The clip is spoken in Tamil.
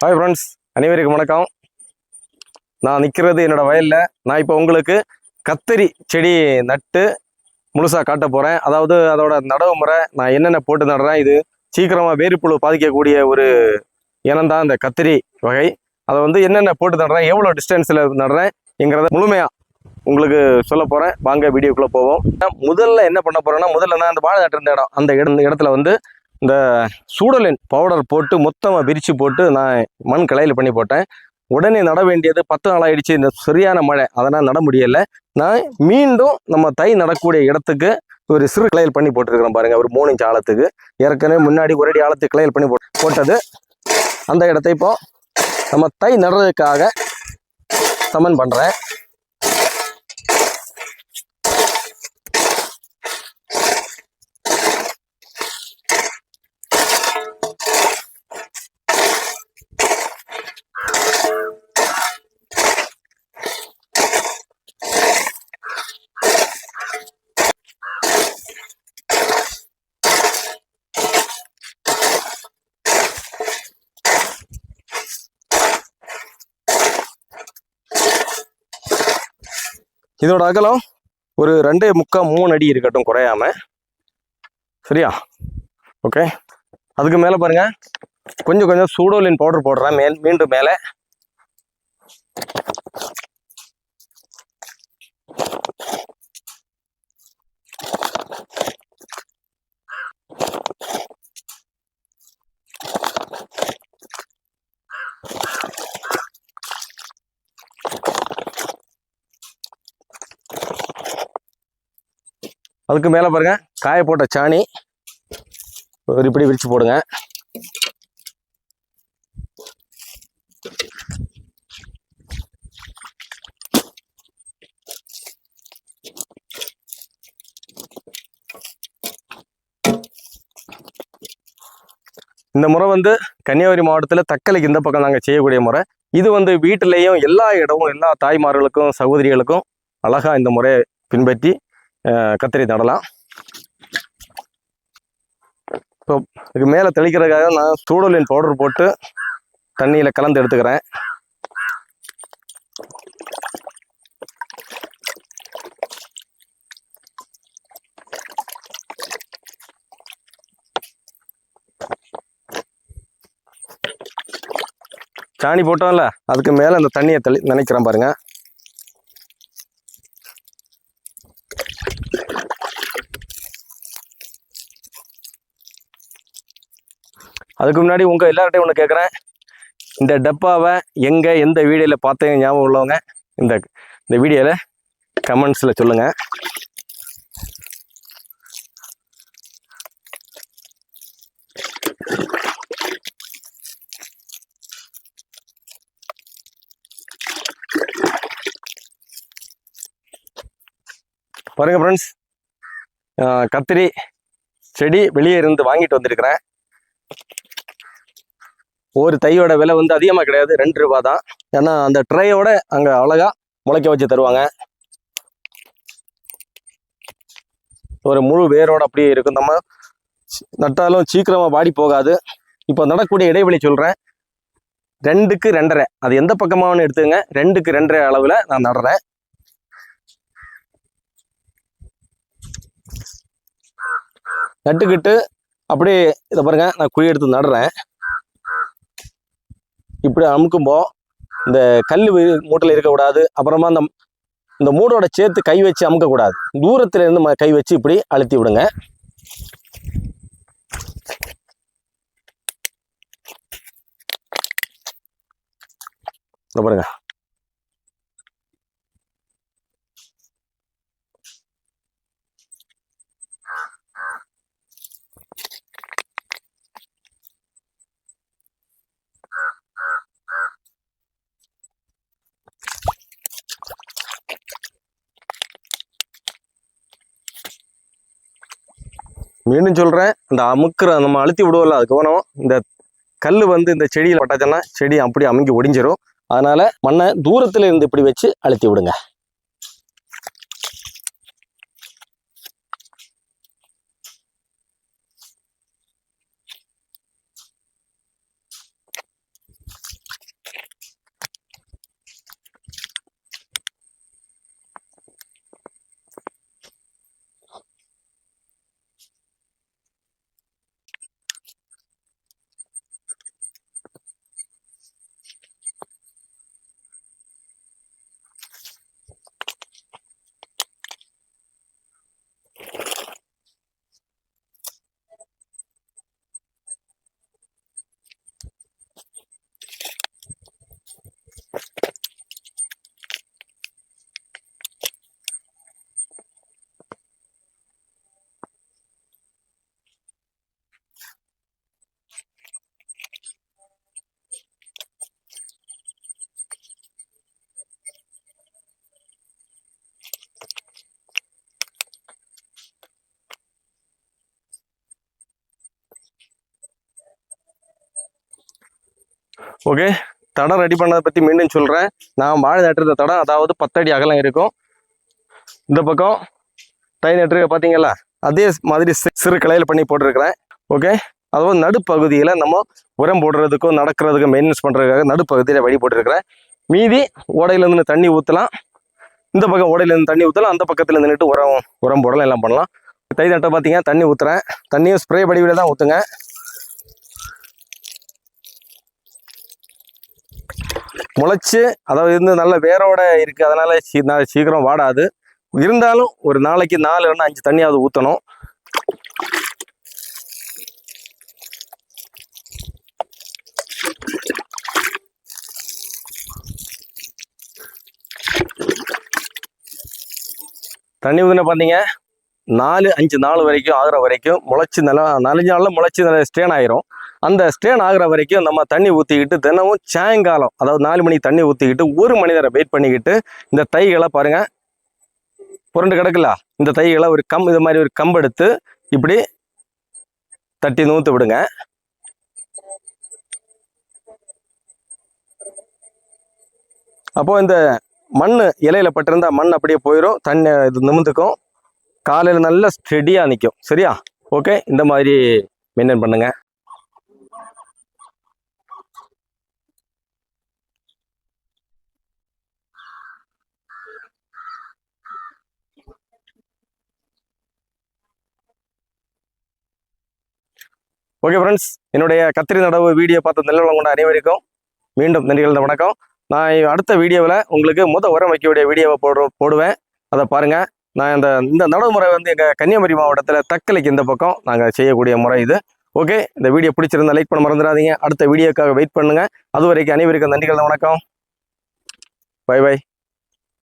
ஹாய் ஃப்ரெண்ட்ஸ் அனைவருக்கும் வணக்கம். நான் நிற்கிறது என்னோடய வயலில். நான் இப்போ உங்களுக்கு கத்தரி செடி நட்டு முழுசாக காட்ட போகிறேன் அதாவது அதோட நடவு முறை நான் என்னென்ன போட்டு நடுறேன் இது சீக்கிரமாக வேறுப்புழு பாதிக்கக்கூடிய ஒரு இனம் தான் இந்த கத்திரி வகை. அதை வந்து என்னென்ன போட்டு நடுறேன் எவ்வளோ டிஸ்டன்ஸில் நடுறேங்கிறத முழுமையாக உங்களுக்கு சொல்ல போகிறேன் வாங்க வீடியோக்குள்ளே போவோம். முதல்ல என்ன பண்ண போகிறேன்னா முதல்ல நான் அந்த வாழை நட்டிருந்த இடம் அந்த இடம் இடத்துல வந்து இந்த சூடலின் பவுடர் போட்டு மொத்தமாக விரித்து போட்டு நான் மண் கலையில் பண்ணி போட்டேன். உடனே நட வேண்டியது பத்து நாள் ஆயிடுச்சு. இந்த சரியான மழை. அதனால் நட முடியலை. நான் மீண்டும் நம்ம தை நடக்கூடிய இடத்துக்கு ஒரு சிறு கிளையல் பண்ணி போட்டுருக்கிறோம் பாருங்கள் ஒரு மூணு இன்ச்சு ஆழத்துக்கு. ஏற்கனவே முன்னாடி ஒரு அடி ஆழத்துக்கு கிளையல் பண்ணி போட்டு போட்டது. அந்த இடத்த இப்போ நம்ம தை நடுறதுக்காக சமன் பண்ணுறேன் இதோட அகலம் ஒரு ரெண்டே முக்கால் மூணு அடி இருக்கட்டும் குறையாம. சரியா? ஓகே அதுக்கு மேலே பாருங்க. கொஞ்சம் கொஞ்சம் சூடோலின் பவுடர் போடுறேன். மேல் மீண்டும் மேலே. அதுக்கு மேலே பாருங்க காய போட்ட சாணி ஒரு இப்படி விரித்து போடுங்க. இந்த முறை வந்து கன்னியாகுமரி மாவட்டத்தில் தக்கலைக்கு இந்த பக்கம் நாங்கள் செய்யக்கூடிய முறை. இது வந்து வீட்டிலையும் எல்லா இடமும் எல்லா தாய்மார்களுக்கும் சகோதரிகளுக்கும் அழகா இந்த முறையை பின்பற்றி கத்திரி நடலாம். இப்போ இதுக்கு மேலே தெளிக்கிறதுக்காக நான் சூடலின் பவுடர் போட்டு தண்ணியில் கலந்து எடுத்துக்கிறேன். சாணி போட்டோம்ல அதுக்கு மேலே அந்த தண்ணியை தெளி நினைக்கிறேன் பாருங்க. அதுக்கு முன்னாடி உங்கள் எல்லார்ட்டையும் ஒன்று கேட்குறேன் இந்த டப்பாவை எங்கே எந்த வீடியோவில் பார்த்தீங்க ஞாபகம் உள்ளவங்க இந்த இந்த வீடியோவில் கமெண்ட்ஸில் சொல்லுங்கள் பாருங்க ஃப்ரெண்ட்ஸ் கத்திரி செடி வெளியே இருந்து வாங்கிட்டு வந்திருக்கிறேன். ஒரு தையோட விலை வந்து அதிகமாக கிடையாது ரெண்டு ரூபா தான். ஏன்னா அந்த ட்ரையோட அங்கே அழகா முளைக்க வச்சு தருவாங்க. ஒரு முழு வேரோட அப்படியே இருக்கும். நம்ம நட்டாலும் சீக்கிரமாக வாடி போகாது. இப்போ நடக்கூடிய இடைவெளி சொல்கிறேன் ரெண்டுக்கு ரெண்டரை. அது எந்த பக்கமாகனு எடுத்துங்க ரெண்டுக்கு ரெண்டரை அளவில் நான் நடுறேன். நட்டுக்கிட்டு அப்படியே இதை பாருங்க நான் குழி எடுத்து நடுறேன். இப்படி அமுக்கும்போ இந்த கல் மூட்டையில் இருக்கக்கூடாது. அப்புறமா அந்த இந்த மூடோட சேர்த்து கை வச்சு அமுக்கக்கூடாது. தூரத்துலேருந்து ம- கை வச்சு இப்படி அழுத்தி விடுங்க. பாருங்க. மீண்டும் சொல்றேன். இந்த அமுக்கிற நம்ம அழுத்தி விடுவோம்ல அது கவனம் இந்த கல் வந்து இந்த செடியில் பட்டாச்சுன்னா செடி அப்படி அமுங்கி ஒடிஞ்சிரும். அதனால மண்ணை தூரத்துல இருந்து இப்படி வச்சு அழுத்தி விடுங்க. ஓகே தடம் ரெடி பண்ணதை பற்றி மீண்டும் சொல்கிறேன் நான் வாழை நட்டுருந்த தடம் அதாவது பத்தடி அகலம் இருக்கும். இந்த பக்கம் தை நட்டுருக்க பார்த்தீங்களா அதே மாதிரி சிறு கிளையில் பண்ணி போட்டிருக்கிறேன். ஓகே அதாவது நடுப்பகுதியில் நம்ம உரம் போடுறதுக்கும் நடக்கிறதுக்கும் மெயின்டெனன்ஸ் பண்ணுறதுக்காக நடுப்பகுதியில் வழி போட்டிருக்கிறேன். மீதி ஓடையிலேருந்து தண்ணி ஊற்றலாம் இந்த பக்கம் ஓடையிலேருந்து தண்ணி ஊற்றலாம் அந்த பக்கத்தில் இருந்துட்டு உரம் உரம் போடலாம் எல்லாம் பண்ணலாம். தை நட்டை பார்த்தீங்கன்னா தண்ணி ஊற்றுறேன் தண்ணியும் ஸ்ப்ரே வடிவில் தான் ஊற்றுங்க முளைச்சி அதாவது இருந்து நல்ல வேரோட இருக்கு அதனால சீ- சீக்கிரம் வாடாது. இருந்தாலும் ஒரு நாளைக்கு நாலு இல்லைன்னா அஞ்சு தண்ணியாவது ஊற்றணும் தண்ணி ஊற்றின பார்த்தீங்க நாலு அஞ்சு நாள் வரைக்கும் ஆகிற வரைக்கும் முளைச்சி நல்லா நாலஞ்சு நாளில் முளைச்சி நல்லா ஸ்டேன் ஆயிரும். அந்த ஸ்டேன் ஆகிற வரைக்கும் நம்ம தண்ணி ஊற்றிக்கிட்டு தினமும் சாயங்காலம் அதாவது நாலு மணிக்கு தண்ணி ஊற்றிக்கிட்டு ஒரு மனிதரை வெயிட் பண்ணிக்கிட்டு இந்த தைகளை பாருங்கள் புரண்டு கிடக்குல? இந்த தைகளை ஒரு கம் இது மாதிரி ஒரு கம்பு எடுத்து இப்படி தட்டி நூற்று விடுங்க. அப்போது இந்த மண் இலையில பட்டிருந்தா மண் அப்படியே போயிடும் தண்ணி இது நிமிந்துக்கும் காலையில் நல்லா ஸ்டெடியாக நிற்கும் சரியா? ஓகே இந்த மாதிரி மெயின்டைன் பண்ணுங்கள் ஓகே ஃப்ரெண்ட்ஸ் என்னுடைய கத்திரி நடவு வீடியோ பார்த்த நல்லவங்க கொண்ட அனைவருக்கும் மீண்டும் நன்றிகள் வணக்கம். நான் அடுத்த வீடியோவில் உங்களுக்கு முத உரம் வைக்கக்கூடிய வீடியோவை போடு போடுவேன். அதை பாருங்கள் நான் இந்த இந்த நடவு முறை வந்து எங்கள் கன்னியாகுமரி மாவட்டத்தில் தக்கலைக்கு இந்த பக்கம் நாங்கள் செய்யக்கூடிய முறை இது. ஓகே இந்த வீடியோ பிடிச்சிருந்தா லைக் பண்ண மறந்துடாதீங்க. அடுத்த வீடியோக்காக வெயிட் பண்ணுங்கள் அது வரைக்கும் அனைவருக்கும் நன்றிகள் வணக்கம். By by